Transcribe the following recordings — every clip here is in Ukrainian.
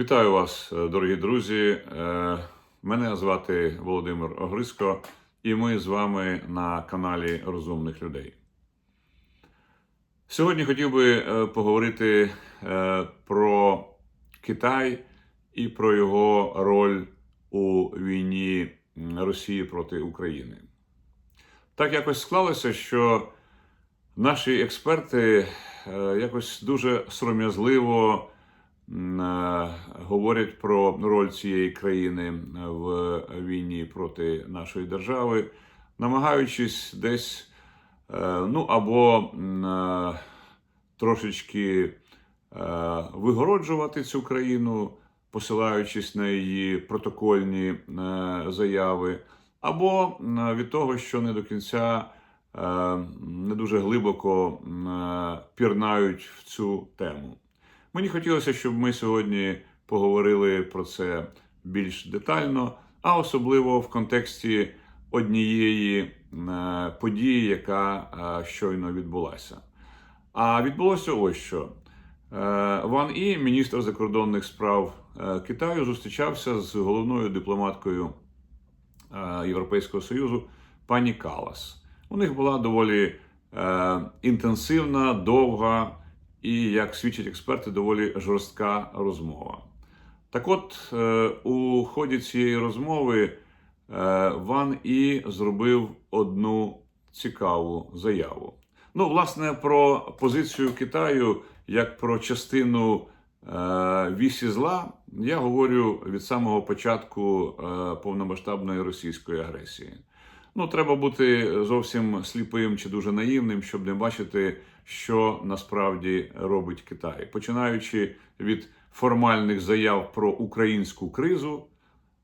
Вітаю вас, е, дорогі друзі. Е, Мене звати Володимир Огриско, і ми з вами на каналі Розумних людей. Сьогодні хотів би е, поговорити про Китай і про його роль у війні Росії проти України. Так якось склалося, що наші експерти якось дуже сором'язливо говорять про роль цієї країни в війні проти нашої держави, намагаючись десь е, ну або е, трошечки е, вигороджувати цю країну, посилаючись на її протокольні е, заяви, або від того, що не до кінця е, не дуже глибоко е, пірнають в цю тему. Мені хотілося, щоб ми сьогодні поговорили про це більш детально, а особливо в контексті однієї е, події, яка е, щойно відбулася. А відбулося ось що. Е, Ван І, міністр закордонних справ Китаю, зустрічався з головною дипломаткою Європейського Союзу пані Калас. У них була доволі інтенсивна, довга і, як свідчать експерти, доволі жорстка розмова. Так от, е, у ході цієї розмови е, Ван І зробив одну цікаву заяву. Ну, власне, про позицію Китаю як про частину е, вісі зла я говорю від самого початку повномасштабної російської агресії. Ну, треба бути зовсім сліпим чи дуже наївним, щоб не бачити, що насправді робить Китай, починаючи від формальних заяв про українську кризу.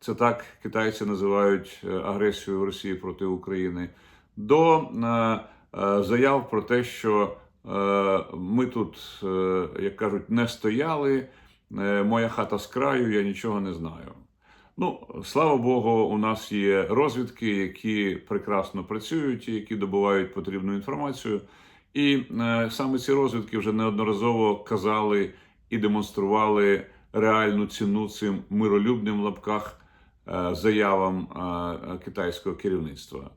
Це так китайці називають е, агресію Росії проти України, до е, е, заяв про те, що ми тут, як кажуть, не стояли, моя хата з краю, я нічого не знаю. Ну, слава Богу, у нас є розвідки, які прекрасно працюють, які добувають потрібну інформацію. І е, саме ці розвідки вже неодноразово казали і демонстрували реальну ціну цим миролюбним в лапках е, заявам е, китайського керівництва.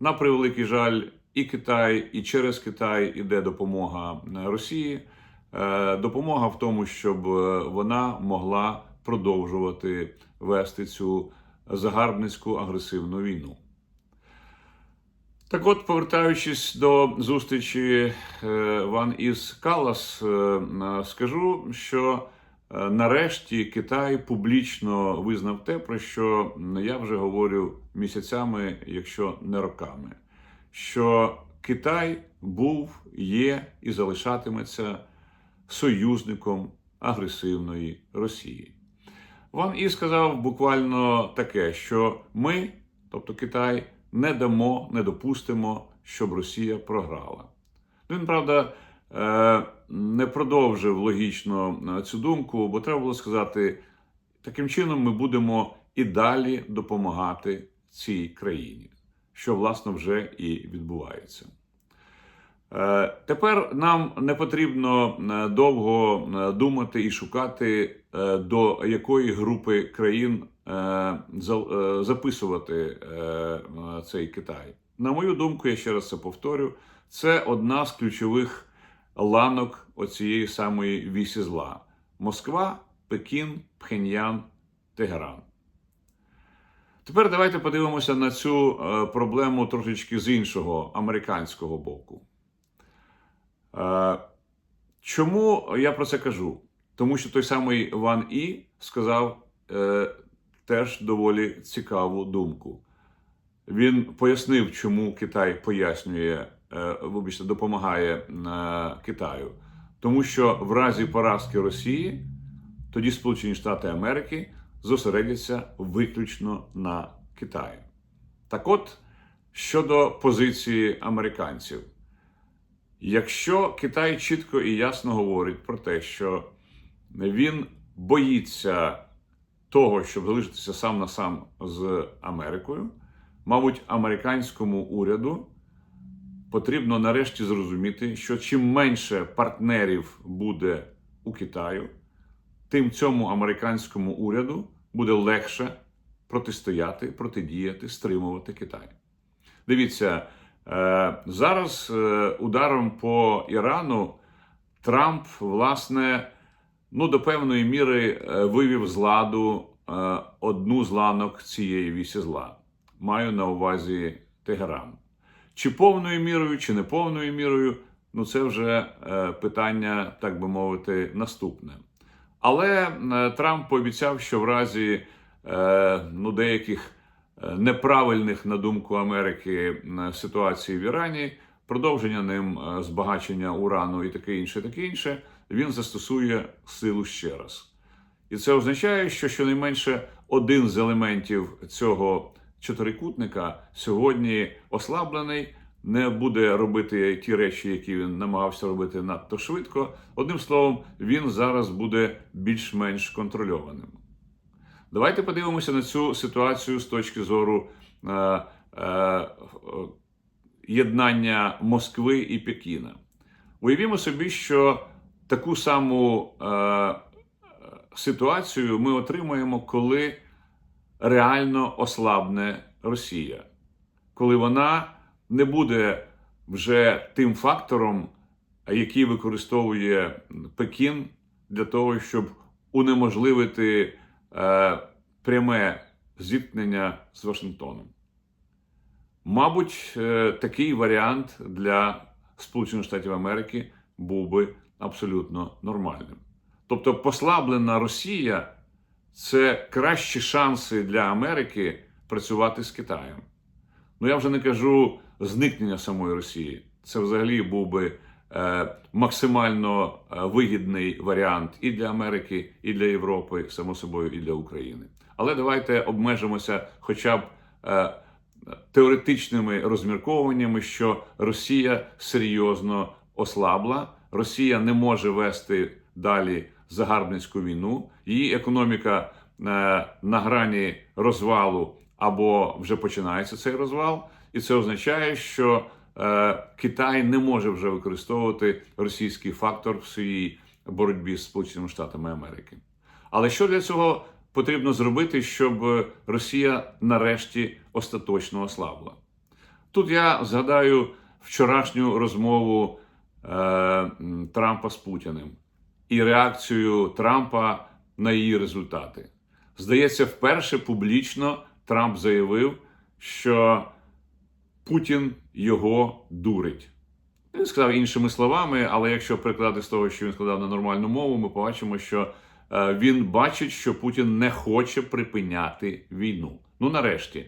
На превеликий жаль, і Китай, і через Китай іде допомога е, Росії. Е, Допомога в тому, щоб е, вона могла продовжувати вести цю загарбницьку агресивну війну. Так от, повертаючись до зустрічі е, Ван із Калас, е, скажу, що е, нарешті Китай публічно визнав те, про що я вже говорю місяцями, якщо не роками, що Китай був, є і залишатиметься союзником агресивної Росії. Ван І сказав буквально таке, що ми, тобто Китай, не дамо, не допустимо, щоб Росія програла. Він, правда, е, не продовжив логічно е, цю думку, бо треба було сказати, таким чином ми будемо і далі допомагати цій країні, що, власне, вже і відбувається. Е, Тепер нам не потрібно е, довго е, думати і шукати, до якої групи країн за- записувати цей Китай. На мою думку, я ще раз це повторю, це одна з ключових ланок оцієї самої вісі зла: Москва, Пекін, Пхеньян, Тегеран. Тепер давайте подивимося на цю проблему трошечки з іншого американського боку. Е, Чому я про це кажу? Тому що той самий Ван І сказав е, теж доволі цікаву думку. Він пояснив, чому Китай пояснює, е, вибачте, допомагає е, Китаю. Тому що в разі поразки Росії тоді Сполучені Штати Америки зосередяться виключно на Китаї. Так от, щодо позиції американців. Якщо Китай чітко і ясно говорить про те, що він боїться того, щоб залишитися сам на сам з Америкою, мабуть, американському уряду потрібно нарешті зрозуміти, що чим менше партнерів буде у Китаю, тим цьому американському уряду буде легше протистояти, протидіяти, стримувати Китай. Дивіться, зараз е, ударом по Ірану Трамп, власне, ну, до певної міри е, вивів з ладу е, одну з ланок цієї вісі зла. Маю на увазі Тегеран. Чи повною мірою, чи не повною мірою, ну це вже е, питання, так би мовити, наступне. Але е, Трамп пообіцяв, що в разі е, ну, деяких е, неправильних, на думку Америки, е, ситуацій в Ірані, продовження ним е, збагачення урану і таке інше, таке інше, він застосує силу ще раз. І це означає, що щонайменше один з елементів цього чотирикутника сьогодні ослаблений, не буде робити ті речі, які він намагався робити надто швидко. Одним словом, він зараз буде більш-менш контрольованим. Давайте подивимося на цю ситуацію з точки зору е, е, єднання Москви і Пекіна. Уявімо собі, що таку саму е, ситуацію ми отримаємо, коли реально ослабне Росія, коли вона не буде вже тим фактором, який використовує Пекін для того, щоб унеможливити е, пряме зіткнення з Вашингтоном. Мабуть, е, такий варіант для Сполучених Штатів Америки був би абсолютно нормальним. Тобто, послаблена Росія це кращі шанси для Америки працювати з Китаєм. Ну я вже не кажу зникнення самої Росії. Це взагалі був би максимально е, вигідний варіант і для Америки, і для Європи, само собою, і для України. Але давайте обмежимося хоча б е, теоретичними розмірковуваннями, що Росія серйозно ослабла, Росія не може вести далі загарбницьку війну, її економіка е, на грані розвалу або вже починається цей розвал, і це означає, що е, Китай не може вже використовувати російський фактор в своїй боротьбі з Сполученими Штатами Америки. Але що для цього потрібно зробити, щоб Росія нарешті остаточно ослабла? Тут я згадаю вчорашню розмову е, Трампа з Путіним і реакцію Трампа на її результати. Здається, вперше публічно Трамп заявив, що Путін його дурить. Він сказав іншими словами, але якщо прикладати з того, що він складав на нормальну мову, ми побачимо, що е, він бачить, що Путін не хоче припиняти війну. Ну, нарешті,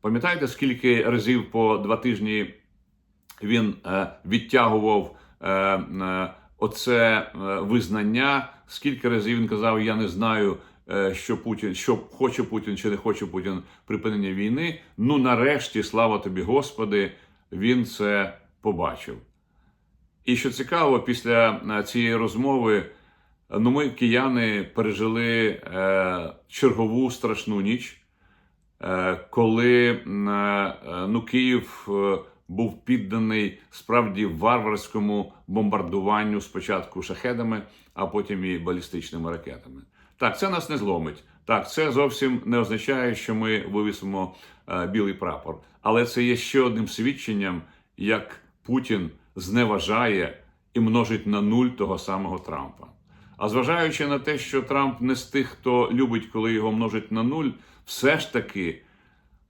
пам'ятаєте, скільки разів по два тижні він е, відтягував е, оце визнання? Скільки разів він казав, я не знаю, що Путін, що хоче Путін чи не хоче Путін припинення війни. Ну, нарешті, слава тобі, Господи, він це побачив. І що цікаво, після е, цієї розмови, ну ми, кияни, пережили е, чергову страшну ніч, е, коли е, ну, Київ е, був підданий справді варварському бомбардуванню спочатку шахедами, а потім і балістичними ракетами. Так, це нас не зломить. Так, це зовсім не означає, що ми вивісимо е, білий прапор. Але це є ще одним свідченням, як Путін зневажає і множить на нуль того самого Трампа. А зважаючи на те, що Трамп не з тих, хто любить, коли його множить на нуль, все ж таки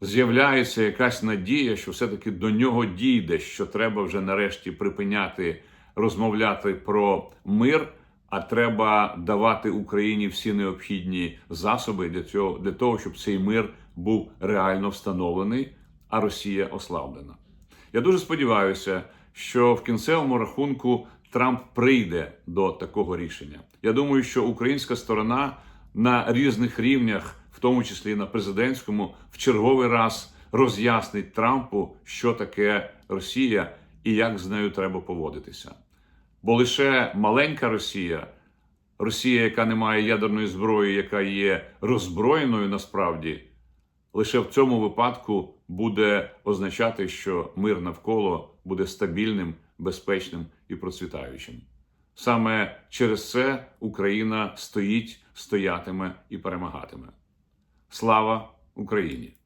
з'являється якась надія, що все-таки до нього дійде, що треба вже нарешті припиняти розмовляти про мир, а треба давати Україні всі необхідні засоби для цього, для того, щоб цей мир був реально встановлений, а Росія ослаблена. Я дуже сподіваюся, що в кінцевому рахунку Трамп прийде до такого рішення. Я думаю, що українська сторона на різних рівнях, в тому числі на президентському, в черговий раз роз'яснить Трампу, що таке Росія і як з нею треба поводитися. Бо лише маленька Росія, Росія, яка не має ядерної зброї, яка є роззброєною насправді, лише в цьому випадку буде означати, що мир навколо буде стабільним, безпечним і процвітаючим. Саме через це Україна стоїть, стоятиме і перемагатиме. Слава Україні!